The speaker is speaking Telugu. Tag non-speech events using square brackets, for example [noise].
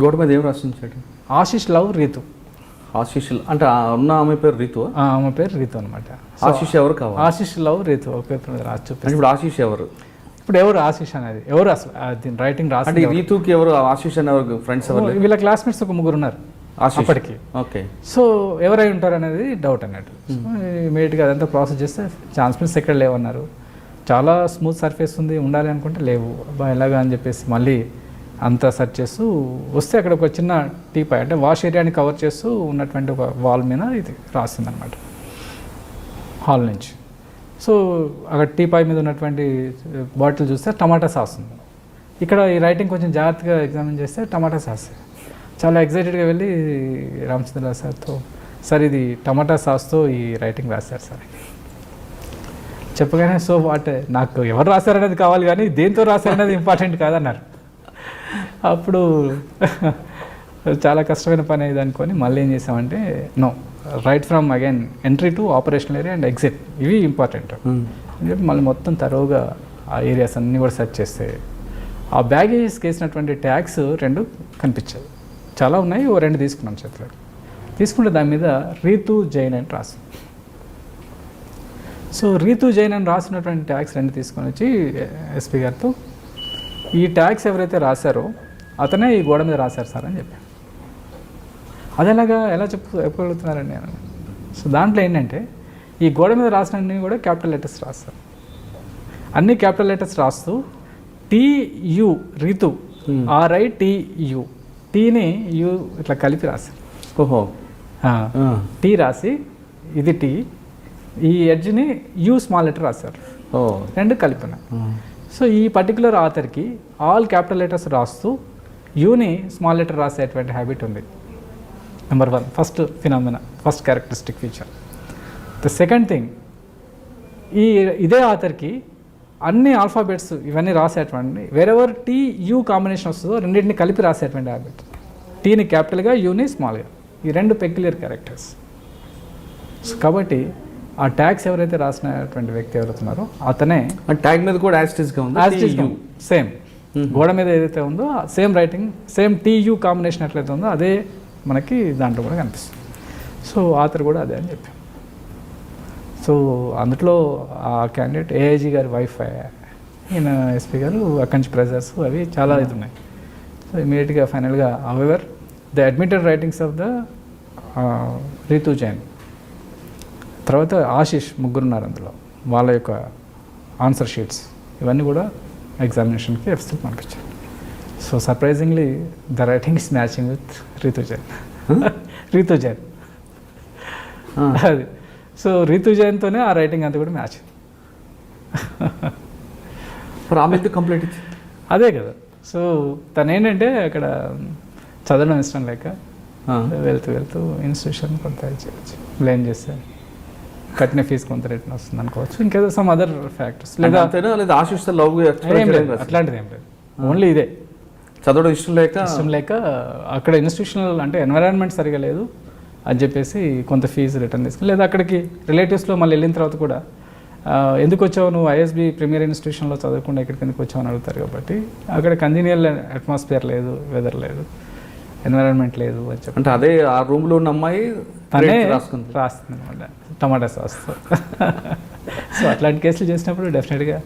గోడ మీద ఏం రాసించాడు ఆశిష్ లవ్ రీతు. ఆశీష్ అంటే ఉన్న ఆమె పేరు రీతు ఆ, ఆమె పేరు రీతు అనమాట ఆశీష్ ఎవరు కావాలి? ఆశిష్ లవ్ రీతు ఒక పేపర్ మీద రాసి అంటే ఇప్పుడు ఆశీష్ ఎవరు? ఇప్పుడు ఎవరు ఆశిష్ అనేది? ఎవరు అసలు ఆ, దీని రైటింగ్ రాసి అంటే ఈ రీతుకి ఎవరు ఆశీష్ అనే ఎవరు ఫ్రెండ్స్ ఎవరు లేరు? వీళ్ళ క్లాస్మేట్స్ ఒక ముగ్గురు ఉన్నారు ఆశీష్. అప్పటికి. ఓకే. సో ఎవరై ఉంటారు అనేది డౌట్ అన్నట్టు. ఇమీడియట్గా అదంతా ప్రాసెస్ చేస్తే ఛాన్స్మెంట్స్ ఎక్కడ లేవన్నారు. చాలా స్మూత్ సర్ఫేస్ ఉంది ఉండాలి అనుకుంటే లేవు. అబ్బా ఎలాగా అని చెప్పేసి మళ్ళీ అంతా సెర్చ్ చేస్తూ వస్తే అక్కడ ఒక చిన్న టీపై అంటే వాష్ ఏరియాని కవర్ చేస్తూ ఉన్నటువంటి ఒక వాల్ మీద ఇది రాసిందనమాట హాల్ నుంచి. సో అక్కడ టీపాయ్ మీద ఉన్నటువంటి బాటిల్ చూస్తే టమాటా సాస్ ఉంది. ఇక్కడ ఈ రైటింగ్ కొంచెం జాగ్రత్తగా ఎగ్జామిన్ చేస్తే టమాటా సాస్. చాలా ఎగ్జైటెడ్గా వెళ్ళి రామచంద్ర సార్తో సార్ ఇది టమాటా సాస్తో ఈ రైటింగ్ రాశారు సార్. చెప్పగానే సో వాట్? నాకు ఎవరు రాశారనేది కావాలి కానీ దేంతో రాశారనేది ఇంపార్టెంట్ కాదన్నారు. అప్పుడు చాలా కష్టమైన పని ఇది అనుకొని మళ్ళీ ఏం చేసామంటే no right from again entry to operational area and exit ఇవి ఇంపార్టెంట్ అని చెప్పి మళ్ళీ మొత్తం తరువుగా ఆ ఏరియాస్ అన్నీ కూడా సెర్చ్ చేస్తే ఆ బ్యాగేజెస్కి వేసినటువంటి ట్యాగ్స్ రెండు కనిపించాయి. చాలా ఉన్నాయి ఓ రెండు తీసుకున్నాం చేతిలో. తీసుకుంటే దాని మీద రీతు జైన్ అని రాసి సో రీతు జైన్ అని రాసినటువంటి ట్యాగ్స్ రెండు తీసుకొని వచ్చి ఎస్పీ గారితో ఈ ట్యాగ్స్ ఎవరైతే రాశారో అతనే ఈ గోడ మీద రాశారు సార్ అని చెప్పాను అది ఎలాగా ఎలా చెప్పు చెప్పగలుగుతున్నారండి? నేను సో దాంట్లో ఏంటంటే ఈ గోడ మీద రాసినన్ని కూడా క్యాపిటల్ లెటర్స్ రాస్తారు. అన్ని క్యాపిటల్ లెటర్స్ రాస్తూ టీయు రీతు. ఆర్ఐ టీయు టీని యు ఇట్లా కలిపి రాశారు. ఓహో. టీ రాసి ఇది టీ ఈ ఎడ్జ్ని యూ స్మాల్ లెటర్ రాశారు. రెండు కలిపిన. సో ఈ పర్టికులర్ ఆథర్కి ఆల్ క్యాపిటల్ లెటర్స్ రాస్తూ యూని స్మాల్ లెటర్ రాసేటువంటి హ్యాబిట్ ఉంది. Number one first phenomena first characteristic feature the second thing ఈ ఇదే ఆథర్కి అన్ని ఆల్ఫాబెట్స్ ఇవన్నీ రాసేటువంటి వేరెవర్ టీ యూ కాంబినేషన్ వస్తుందో రెండింటిని కలిపి రాసేటువంటి హ్యాబిట్ టీని క్యాపిటల్గా యూని స్మాల్గా ఈ రెండు పెక్యులర్ క్యారెక్టర్స్ కాబట్టి ఆ ట్యాగ్స్ ఎవరైతే రాసినటువంటి వ్యక్తి ఎవరుతున్నారో అతనే ఆ ట్యాగ్ మీద కూడా యాస్టిస్గా ఉంది. సేమ్. గోడ మీద ఏదైతే ఉందో same writing same TU combination ఎట్లయితే ఉందో అదే మనకి దాంట్లో కూడా కనిపిస్తుంది. సో ఆథర్ కూడా అదే అని చెప్పాం. సో అందులో ఆ క్యాండిడేట్ ఏఐజీ గారి వైఫ్ ఈయన ఎస్పీ గారు అక్కడి నుంచి ప్రెజర్స్ అవి చాలా ఇది ఉన్నాయి సో ఇమీడియట్గా ఫైనల్గా whatever the admitted writings of the Ritu Jain తర్వాత ఆశిష్ ముగ్గురు ఉన్నారు అందులో. వాళ్ళ యొక్క ఆన్సర్ షీట్స్ ఇవన్నీ కూడా ఎగ్జామినేషన్కి ఎఫ్సీ పంపించారు so surprisingly the writing is matching with Ritu Jain Ritu Jain. అది. సో రీతు జైన్తోనే ఆ రైటింగ్ అంతా కూడా మ్యాచ్ ఎందుకు కంప్లీట్ అదే కదా. సో తను ఏంటంటే అక్కడ చదవడం ఇష్టం లేక. వెళ్తూ వెళ్తూ ఇన్స్టిట్యూషన్ కొంత బ్లేమ్ చేస్తే కట్టిన ఫీజు కొంత రిటర్న్ వస్తుంది అనుకోవచ్చు. ఇంకేదో సమ్ అదర్ ఫ్యాక్టర్స్ లేదా లేదా అంతేనా? లేదా ఆశీష్ లవ్ అట్లాంటిది ఏం లేదు. ఓన్లీ ఇదే. చదవడం ఇష్టం లేక? ఇష్టం లేక అక్కడ ఇన్స్టిట్యూషనల్ అంటే ఎన్వైరాన్మెంట్ సరిగా లేదు అని చెప్పేసి కొంత ఫీజు రిటర్న్ తీసుకుని లేదా అక్కడికి రిలేటివ్స్లో మళ్ళీ వెళ్ళిన తర్వాత కూడా ఎందుకు వచ్చావు నువ్వు ఐఎస్బి ప్రీమియర్ ఇన్స్టిట్యూషన్లో చదవకుండా ఇక్కడికి ఎందుకు వచ్చావు? అని అడుగుతారు కాబట్టి అక్కడ కంజీనియల్ అట్మాస్ఫియర్ లేదు వెదర్ లేదు. ఎన్వైరాన్మెంట్ లేదు అని చెప్పి. అంటే అదే ఆ రూమ్లో ఉన్న అమ్మాయి తనే రాసుకుంది. రాస్తుంది అనమాట టమాటా సాస్. [laughs] సో అట్లాంటి కేసులు చేసినప్పుడు డెఫినెట్గా